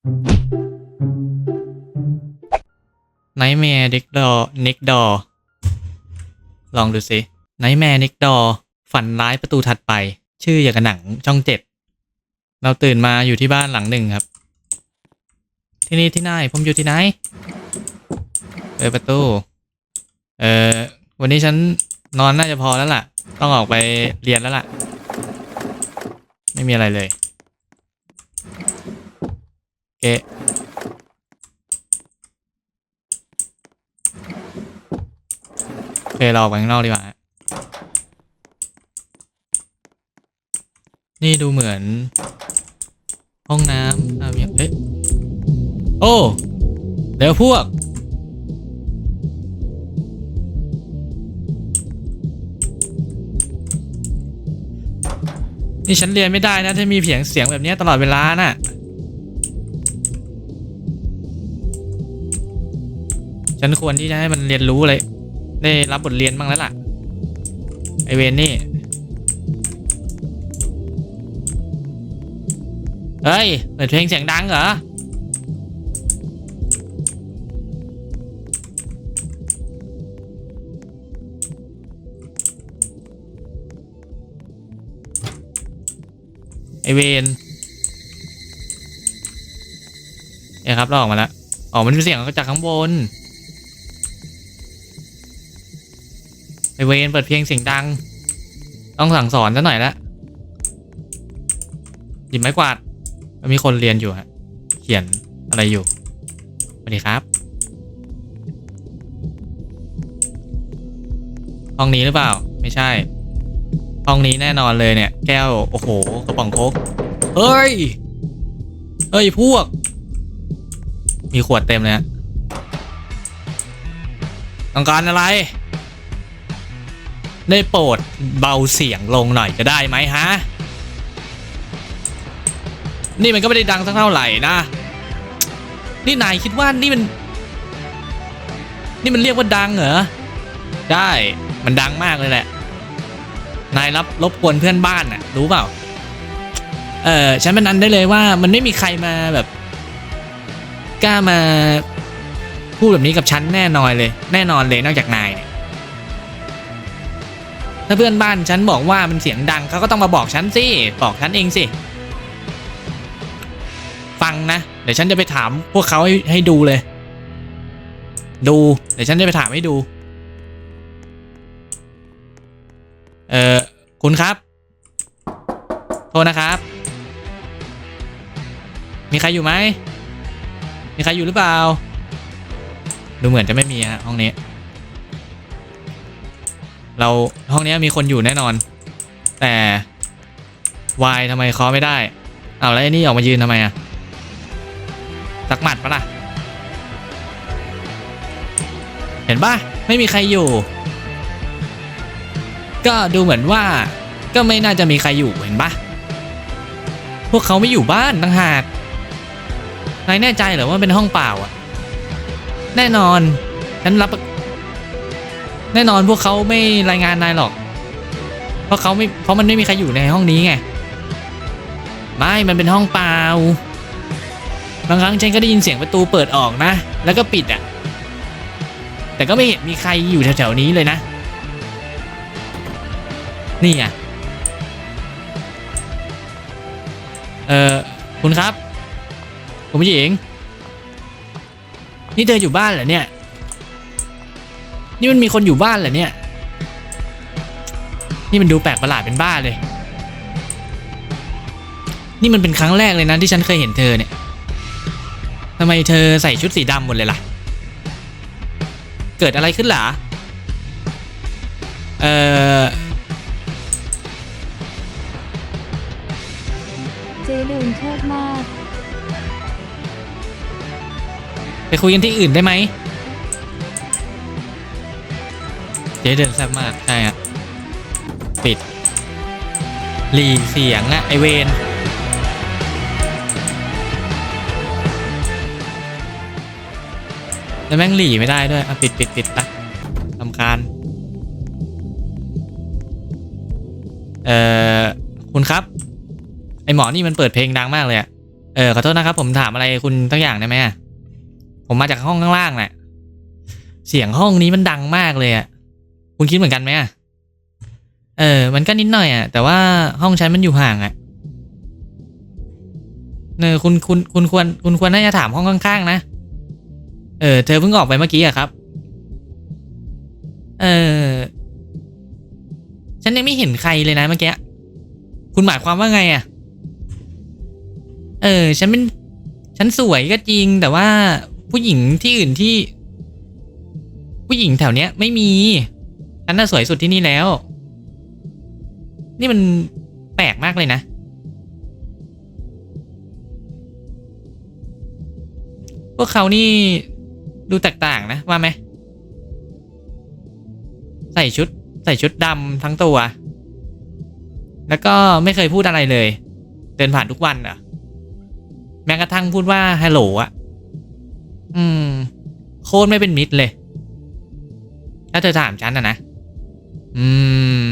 ไนท์แมร์เด็กดอน็กดอลองดูสิไนท์แมร์น็กดอฝันร้ายประตูถัดไป ชื่ออย่างกับหนังช่องเจ็ดเราตื่นมาอยู่ที่บ้านหลังหนึ่งครับ ที่นี่ที่ไหนผมอยู่ที่ไหนเปิดประตู เอ่อวันนี้ฉันนอนน่าจะพอแล้วล่ะ ต้องออกไปเรียนแล้วล่ะ ไม่มีอะไรเลย เกะโอเคเราออกไปข้างนอกดีกว่า นี่ดูเหมือน ห้องน้ำอะมีเอ๊ะโอ้เดี๋ยวพวก นี่ฉันเรียนไม่ได้นะ ถ้ามีเสียงเสียงแบบนี้ตลอดเวลาน่ะ ฉันควรที่จะให้มันเรียนรู้เลย ได้รับบทเรียนบ้างแล้วล่ะ ไอเวนนี่เฮ้ยเปิดเพลงเสียงดังเหรอ ไอเวนเนี่ยครับเราออกมาแล้ว อ๋อ มันเป็นเสียงจากข้างบน เวนเปิดเพลงเสียงดัง ต้องสั่งสอนซะหน่อยละหยิบไม้กวาดมีคนเรียนอยู่ฮะเขียนอะไรอยู่สวัสดีครับ ห้องนี้หรือเปล่า ไม่ใช่ ห้องนี้แน่นอนเลยเนี่ย แก้ว โอ้โหกระป๋องโค้กเฮ้ย เฮ้ย พวก มีขวดเต็มเลยฮะต้องการอะไร ได้โปรดเบาเสียงลงหน่อยจะได้ไหมฮะ นี่มันก็ไม่ได้ดังสักเท่าไหร่นะ นี่นายคิดว่านี่มัน นี่มันเรียกว่าดังเหรอ ได้มันดังมากเลยแหละ นายรับรบกวนเพื่อนบ้านน่ะ รู้เปล่า เออฉันเป็นนันได้เลยว่ามันไม่มีใครมาแบบกล้ามาพูดแบบนี้กับฉันแน่นอนเลย แน่นอนเลยนอกจากนายเนี่ย ถ้าเพื่อนบ้านฉันบอกว่ามันเสียงดังเขาก็ต้องมาบอกฉันสิบอกฉันเองสิฟังนะเดี๋ยวฉันจะไปถามพวกเขาให้ให้ดูเลย ดูเดี๋ยวฉันจะไปถามให้ดู เอ่อคุณครับ โทษนะครับ มีใครอยู่ไหมมีใครอยู่หรือเปล่า ดูเหมือนจะไม่มีฮะห้องนี้ เราห้องนี้มีคนอยู่แน่นอน แต่วายทำไมเคาะไม่ได้เอาแล้วไอ้นี่ออกมายืนทำไมอะสักหมัดปะล่ะ เห็นปะไม่มีใครอยู่ ก็ดูเหมือนว่า ก็ไม่น่าจะมีใครอยู่เห็นปะพวกเขาไม่อยู่บ้านต่างหากนายแน่ใจเหรอว่าเป็นห้องเปล่าอะแน่นอนฉันรับ แน่นอนพวกเขาไม่รายงานนายหรอก เพราะเขาไม่เพราะมันไม่มีใครอยู่ในห้องนี้ไง ไม่ มันเป็นห้องเปล่า บางครั้งฉันก็ได้ยินเสียงประตูเปิดออกนะ แล้วก็ปิดอะ แต่ก็ไม่เห็นมีใครอยู่แถวๆนี้เลยนะ นี่ไงเอ่อคุณครับ คุณผู้หญิง นี่เธออยู่บ้านเหรอเนี่ย นี่มันมีคนอยู่บ้านเหรอเนี่ย นี่มันดูแปลกประหลาดเป็นบ้าเลย นี่มันเป็นครั้งแรกเลยนะที่ฉันเคยเห็นเธอเนี่ยทำไมเธอใส่ชุดสีดำหมดเลยล่ะ เกิดอะไรขึ้นหรอเอ่อเจ๊เดินเชิดมาก ไปคุยกันที่อื่นได้ไหม เจ๊เดินแซ่บมากใช่ฮะปิดหลีเสียงอะไอเวนแล้วแม่งหลีไม่ได้ด้วยอะปิดปิดปิดไปทำคาญเอ่อคุณครับ ไอหมอนี่มันเปิดเพลงดังมากเลยอะเออขอโทษนะครับ ผมถามอะไรคุณตั้งอย่างได้ไหมผมมาจากห้องข้างล่างแหละเสียงห้องนี้มันดังมากเลยอะ คุณคิดเหมือนกันไหมอะเออ มันก็นิดหน่อยอะแต่ว่าห้องฉันมันอยู่ห่างอะเนอคุณคุณคุณควร คุณควรน่าจะถามห้องข้างๆนะ เออ เธอเพิ่งออกไปเมื่อกี้อะครับ เออ ฉันยังไม่เห็นใครเลยนะเมื่อกี้ คุณหมายความว่าไงอะเออ ฉันเป็น ฉันสวยก็จริง แต่ว่าผู้หญิงที่อื่นที่ ผู้หญิงแถวเนี้ยไม่มี ฉันน่ะสวยสุดที่นี่แล้ว นี่มันแปลกมากเลยนะ พวกเขานี่ดูแตกต่างนะ ว่าไหม ใส่ชุด ใส่ชุดดำทั้งตัว แล้วก็ไม่เคยพูดอะไรเลย เดินผ่านทุกวันอะแม้กระทั่งพูดว่าฮัลโหลอะอืม โคตรไม่เป็นมิตรเลย ถ้าเธอถามฉันนะนะ อืม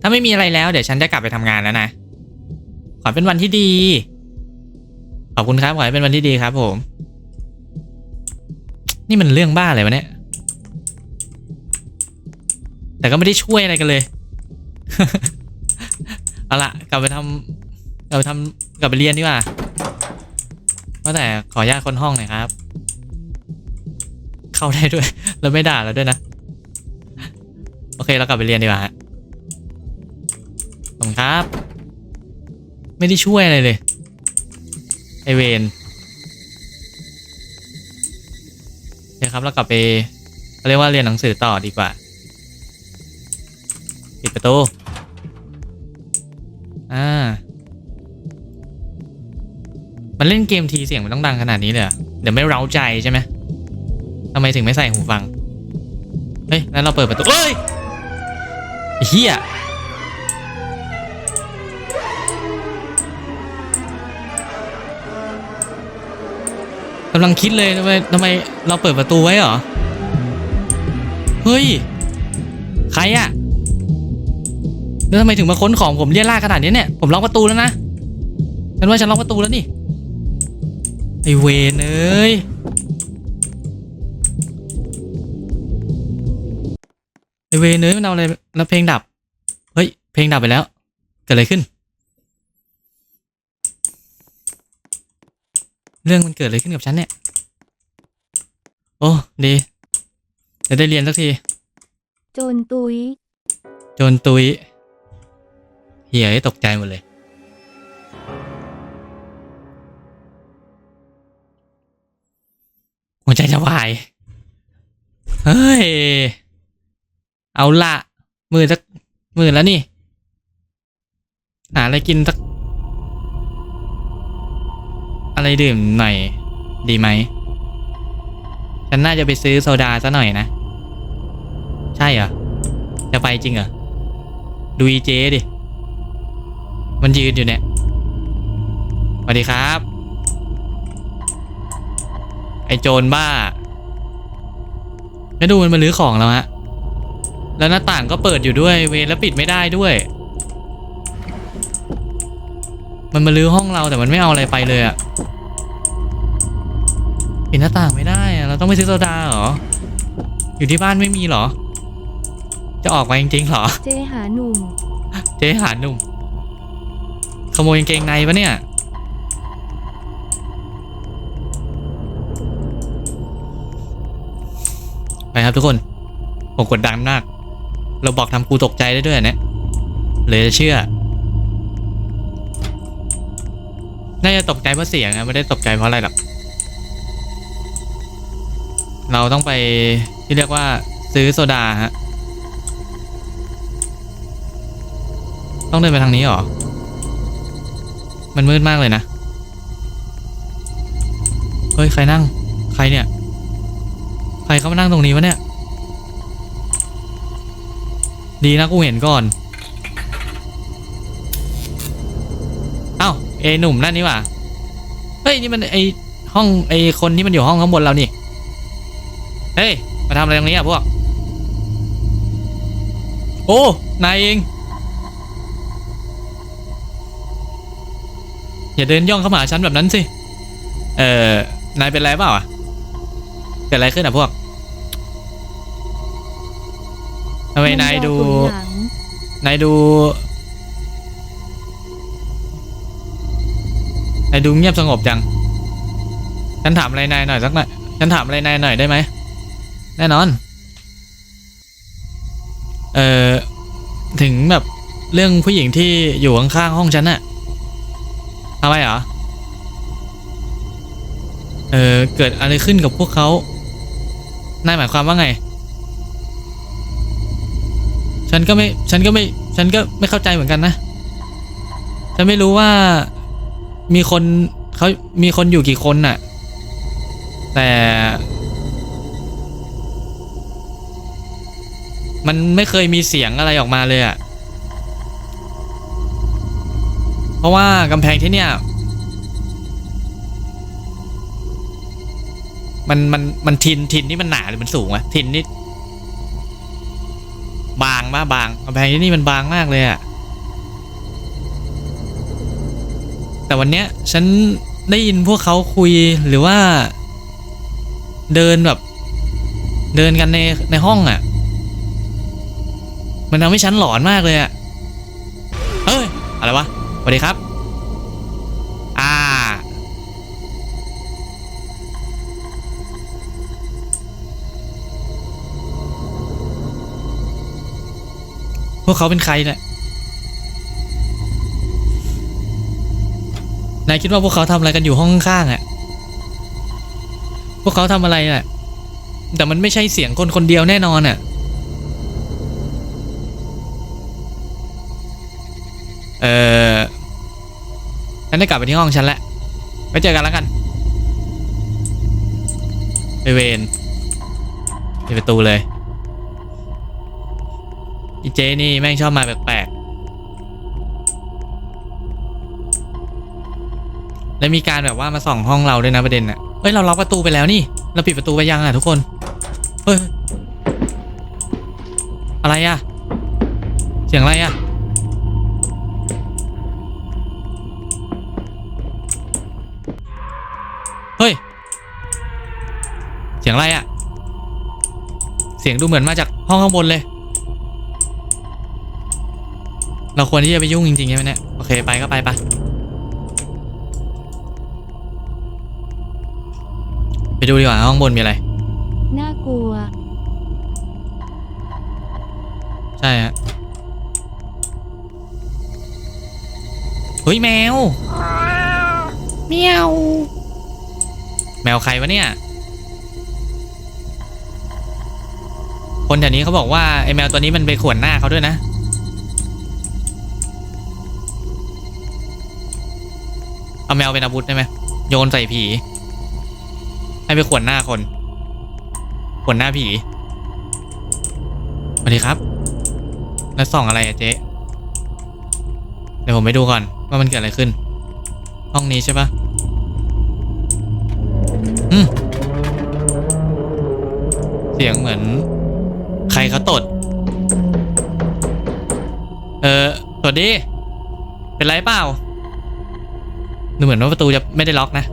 ถ้าไม่มีอะไรแล้ว เดี๋ยวฉันจะกลับไปทำงานแล้วนะ ขอเป็นวันที่ดี ขอบคุณครับ ขอให้เป็นวันที่ดีครับผม นี่มันเรื่องบ้าอะไรวะเนี่ย แต่ก็ไม่ได้ช่วยอะไรกันเลย เอาละกลับไปทำกลับไปทำกลับไปเรียนดีกว่าว่าแต่ขออนุญาตคนห้องหน่อยครับ เข้าได้ด้วย แล้วไม่ด่าเราด้วยนะ โอเคเรากลับไปเรียนดีกว่าฮะขอบคุณครับ ไม่ได้ช่วยอะไรเลย ไอเวนโอเคครับเรากลับไปเขาเรียกว่าเรียนหนังสือต่อดีกว่า ปิดประตู อ่า มันเล่นเกมทีเสียงมันต้องดังขนาดนี้เลยเหรอเดี๋ยวไม่เร้าใจใช่ไหม ทำไมถึงไม่ใส่หูฟัง เฮ้ยงั้นเราเปิดประตูเอ้ยไอ้เฮียกำลังคิดเลยทำไมทำไมเราเปิดประตูไว้เหรอ เฮ้ย ใครอะแล้วทำไมถึงมาค้นของผมเรียล่าขนาดนี้เนี่ย ผมล็อกประตูแล้วนะฉันว่าฉันล็อกประตูแล้วนี่ไอเวนเอ้ย ไอเวนเอ้ยมันเอาอะไรแล้วเพลงดับ เฮ้ย เพลงดับไปแล้ว เกิดอะไรขึ้น เรื่องมันเกิดอะไรขึ้นกับฉันเนี่ย โอ้ ดี จะได้เรียนสักที โจนตุย โจนตุยเฮียตกใจหมดเลย หัวใจจะวาย เฮ้ย เอาละมือสักมือแล้วนี่ หาอะไรกินสัก อะไรดื่มหน่อย ดีไหม ฉันน่าจะไปซื้อโซดาซะหน่อยนะ ใช่เหรอ จะไปจริงเหรอ ดูอีเจดิ มันยืนอยู่เนี่ยสวัสดีครับ ไอโจรบ้าแล้วดูมันมาลื้อของแล้วฮะ แล้วหน้าต่างก็เปิดอยู่ด้วย เวรแล้วปิดไม่ได้ด้วย มันมาลื้อห้องเราแต่มันไม่เอาอะไรไปเลยอะปิดหน้าต่างไม่ได้อะเราต้องไปซื้อโซดาเหรอ อยู่ที่บ้านไม่มีเหรอ จะออกมาจริงๆเหรอ เจหาหนุ่ม เจ๊หาหนุ่ม ขโมยกางเกงในปะเนี่ย ไปครับทุกคน ผมกดดันมาก เราบอกทำกูตกใจได้ด้วยเนี่ยเลยจะเชื่อ น่าจะตกใจเพราะเสียงนะไม่ได้ตกใจเพราะอะไรหรอก เราต้องไปที่เรียกว่าซื้อโซดาฮะ ต้องเดินไปทางนี้เหรอ มันมืดมากเลยนะ เฮ้ย ใครนั่ง ใครเนี่ย ใครเข้ามานั่งตรงนี้วะเนี่ย ดีนะกูเห็นก่อนเอ้าเอหนุ่มนั่นนี่ว่ะเฮ้ยนี่มันไอห้องไอคนที่มันอยู่ห้องข้างบนเรานี่เฮ้ยมาทำอะไรตรงนี้อะพวกโอ้นายเองอย่าเดินย่องเข้ามาฉันแบบนั้นสิเออนายเป็นไรเปล่าอะเกิดอะไรขึ้นอะพวก ทำไมนายดูมันรอผลหลังนายดู นายดูเงียบสงบจัง ฉันถามอะไรนายหน่อยสักหน่อย ฉันถามอะไรนายหน่อยได้ไหม แน่นอน เอ่อ ถึงแบบเรื่องผู้หญิงที่อยู่ข้างๆห้องฉันน่ะทำไมเหรอ เออเกิดอะไรขึ้นกับพวกเขา นายหมายความว่าไง ฉันก็ไม่ ฉันก็ไม่ ฉันก็ไม่เข้าใจเหมือนกันนะ ฉันไม่รู้ว่ามีคนเขามีคนอยู่กี่คนน่ะ แต่ มันไม่เคยมีเสียงอะไรออกมาเลยอะเพราะว่ากำแพงที่เนี่ย มันมันมันทินทินนี่มันหนาหรือมันสูงวะทินนี่ บางมากบางกำแพงที่นี่มันบางมากเลยอะแต่วันเนี้ยฉันได้ยินพวกเขาคุยหรือว่า เดินแบบ เดินกันในในห้องอะมันทำให้ฉันหลอนมากเลยอะเอ้ย อะไรวะสวัสดีครับ วกเขาเป็นใครเนี่ยนายคิดว่าพวกเขาทำอะไรกันอยู่ห้องข้างๆอะ่ะ พวกเขาทำอะไรน่ะ แต่มันไม่ใช่เสียงคนคนเดียวแน่นอนอะ เออฉันได้กลับไปที่ห้องฉันแล้วไปเจอกันแล้วกันไปเวนปิดประตูเลย อีเจนี่แม่งชอบมาแปลกๆ และมีการแบบว่ามาส่องห้องเราด้วยนะประเด็นน่ะเฮ้ยเราล็อกประตูไปแล้วนี่ เราปิดประตูไปยังอะทุกคน เฮ้ย อะไรอะเสียงอะไรอะเฮ้ย เสียงอะไรอะเสียงดูเหมือนมาจากห้องข้างบนเลย เราควรที่จะไปยุ่งจริงๆใช่ไหมเนี่ยโอเคไปก็ไปปะไปดูดีกว่าห้องบนมีอะไร น่ากลัว ใช่ฮะเฮ้ยแมวเมียวแมวใครวะเนี่ย คนแถวนี้เขาบอกว่าไอ้แมวตัวนี้มันไปข่วนหน้าเขาด้วยนะ เอาแมวเป็นอาวุธได้ไหมโยนใส่ผี ให้ไปขวนหน้าคนขวนหน้าผีสวัสดีครับ แล้วส่องอะไรอะเจ๊เดี๋ยวผมไปดูก่อนว่ามันเกิดอะไรขึ้น ห้องนี้ใช่ปะอืมเสียงเหมือน ใครเขาตด เออสวัสดี เป็นไรเปล่า ดูเหมือนว่าประตูจะไม่ได้ล็อกนะ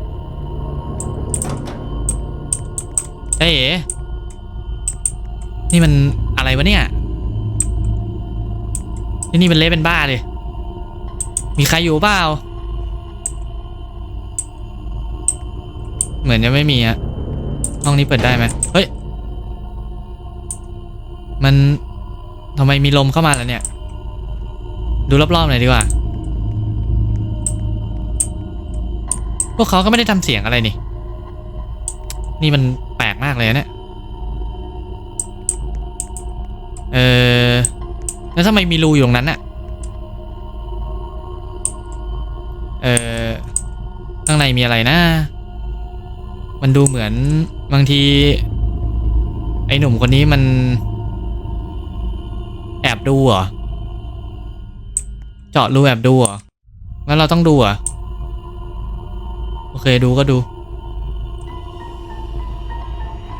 เอ้ยนี่มันอะไรวะเนี่ยที่นี่มันเละเป็นบ้าเลย มีใครอยู่เปล่า เหมือนจะไม่มีอะห้องนี้เปิดได้ไหมเฮ้ย มันทำไมมีลมเข้ามาแล้วเนี่ย ดูรอบๆหน่อยดีกว่า พวกเขาก็ไม่ได้ทำเสียงอะไรนี่ นี่มันแปลกมากเลยนะเนี่ยเออแล้วทำไมมีรูอยู่ตรงนั้นน่ะเออข้างในมีอะไรนะ มันดูเหมือนบางที ไอ้หนุ่มคนนี้มัน แอบดูเหรอ เจาะรูแอบดูเหรอ งั้นเราต้องดูเหรอ อเคดูก็ดู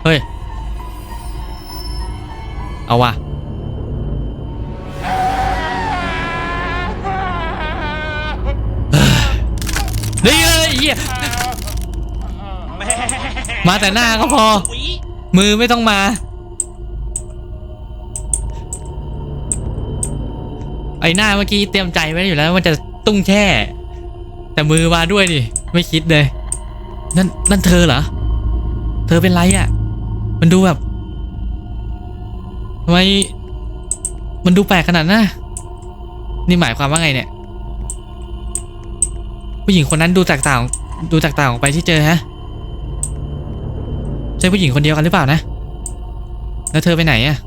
เฮ้ย เอาว่ะนี่เลยเหี้ยมาแต่หน้าก็พอ มือไม่ต้องมา ไอ้หน้าเมื่อกี้เตรียมใจไว้อยู่แล้วว่ามันจะตุ้งแช่ แต่มือมาด้วยดิไม่คิดเลย นั่นนั่นเธอเหรอ เธอเป็นไรอะ่ะ มันดูแบบทำไมมันดูแปลกขนาดนั้นนะนี่หมายความว่าไงเนี่ย ผู้หญิงคนนั้นดูแตกต่างดูแตกต่างออกไปที่เจอฮะใช่ผู้หญิงคนเดียวกันหรือเปล่านะ แล้วเธอไปไหนอะ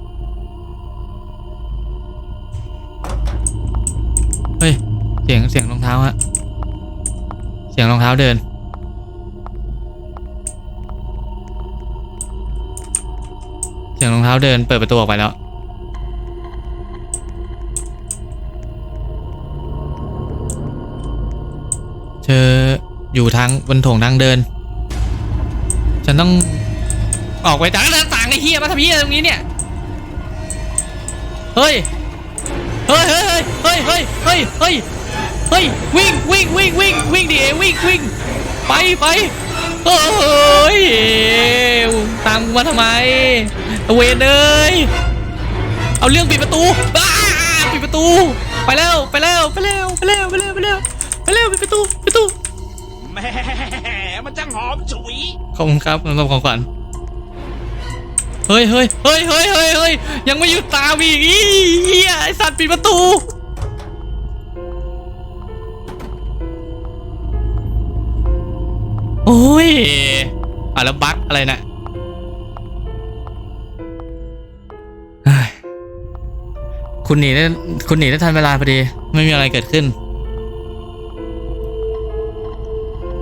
เฮ้ยเสียงเสียงรองเท้าฮะ สียงรองเท้าเดิน เสียงรองเท้าเดิน เปิดประตูออกไปแล้ว เธออยู่ทางบนถงทางเดิน ฉันต้องออกไปจากหน้าต่างไอ้เฮียมาทำเฮียตรงนี้เนี่ย เฮ้ย เฮ้ย เฮ้ย เฮ้ย เฮ้ย เฮ้ย เฮ้ย เฮ้ยวิ่งวิ่งวิ่งวิ่งวิ่งดิเอวิ่งวิ่งไปไปเฮ้ยตามกูมาทำไมเอาเวนเอ้ยเอาเรื่องปิดประตูบ้าปิดประตู ไปแล้วไปแล้วไปแล้วไปแล้วไปแล้วไปแล้วไปแล้วปิดประตูปิดประตูแหม่มันจังหอมฉุยขอบคุณครับสำหรับของขวัญเฮ้ยเฮ้ยเฮ้ยเฮ้ยเฮ้ยเฮ้ยยังไม่หยุดตามอีกอีเหี้ยไอสัตว์ปิดประตู อ้ยอะแล้วบั๊กอะไรนะเฮ้ยคุณหนีได้คุณหนีได้ทันเวลาพอดี ไม่มีอะไรเกิดขึ้น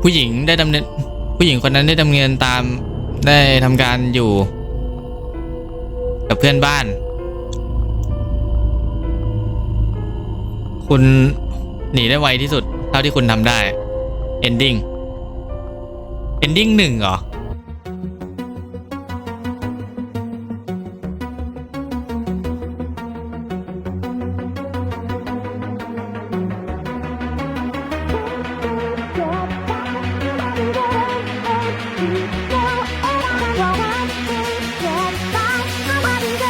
ผู้หญิงได้ดำเนินผู้หญิงคนนั้นได้ดำเนินตามได้ทำการอยู่ กับเพื่อนบ้าน คุณหนีได้ไวที่สุด เท่าที่คุณทำได้ ending เอนดิ้งหนึ่งเหรอ